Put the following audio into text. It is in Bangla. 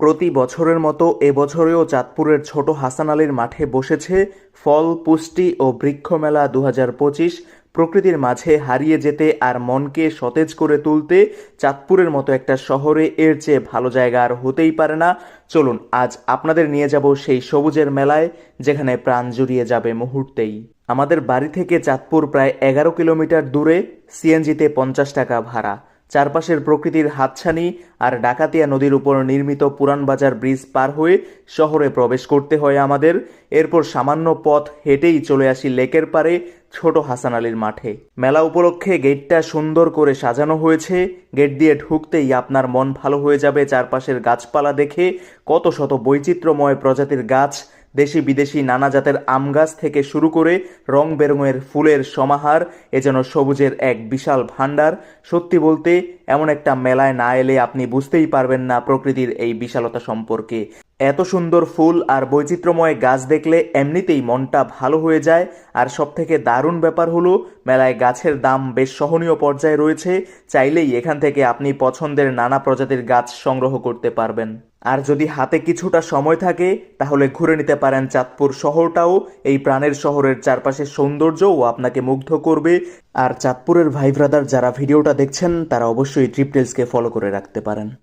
প্রতি বছরের মতো এবছরেও চাঁদপুরের ছোট হাসান আলীর মাঠে বসেছে ফল, পুষ্টি ও বৃক্ষ মেলা দু পঁচিশ। প্রকৃতির মাঝে হারিয়ে যেতে আর মনকে সতেজ করে তুলতে চাঁদপুরের মতো একটা শহরে এর চেয়ে ভালো জায়গা আর হতেই পারে না। চলুন, আজ আপনাদের নিয়ে যাব সেই সবুজের মেলায়, যেখানে প্রাণ জুড়িয়ে যাবে মুহূর্তেই। আমাদের বাড়ি থেকে চাঁদপুর প্রায় এগারো কিলোমিটার দূরে, সিএনজিতে পঞ্চাশ টাকা ভাড়া। চারপাশের প্রকৃতির হাতছানি আর ডাকাতিয়া নদীর উপর নির্মিত পুরানবাজার ব্রিজ পার হয়ে শহরে প্রবেশ করতে হয় আমাদের। এরপর সামান্য পথ হেঁটেই চলে আসি লেকের পারে ছোট হাসান আলীর মাঠে। মেলা উপলক্ষে গেটটা সুন্দর করে সাজানো হয়েছে। গেট দিয়ে ঢুকতেই আপনার মন ভালো হয়ে যাবে চারপাশের গাছপালা দেখে। কত শত বৈচিত্র্যময় প্রজাতির গাছ দেশি বিদেশি নানা জাতের আম গাছ থেকে শুরু করে রং বেরঙের ফুলের সমাহার, এ যেন সবুজের এক বিশাল ভাণ্ডার। সত্যি বলতে, এমন একটা মেলায় না এলে আপনি বুঝতেই পারবেন না প্রকৃতির এই বিশালতা সম্পর্কে। এত সুন্দর ফুল আর বৈচিত্র্যময় গাছ দেখলে এমনিতেই মনটা ভালো হয়ে যায়। আর সব থেকে দারুণ ব্যাপার হলো, মেলায় গাছের দাম বেশ সহনীয় পর্যায়ে রয়েছে, চাইলেই এখান থেকে আপনি পছন্দের নানা প্রজাতির গাছ সংগ্রহ করতে পারবেন। আর যদি হাতে কিছুটা সময় থাকে, তাহলে ঘুরে নিতে পারেন চাঁদপুর শহরটাও। এই প্রাণের শহরের চারপাশের সৌন্দর্যও আপনাকে মুগ্ধ করবে। আর চাঁদপুরের ভাই ব্রাদার যারা ভিডিওটা দেখছেন, তারা অবশ্যই ট্রিপটেলসকে ফলো করে রাখতে পারেন।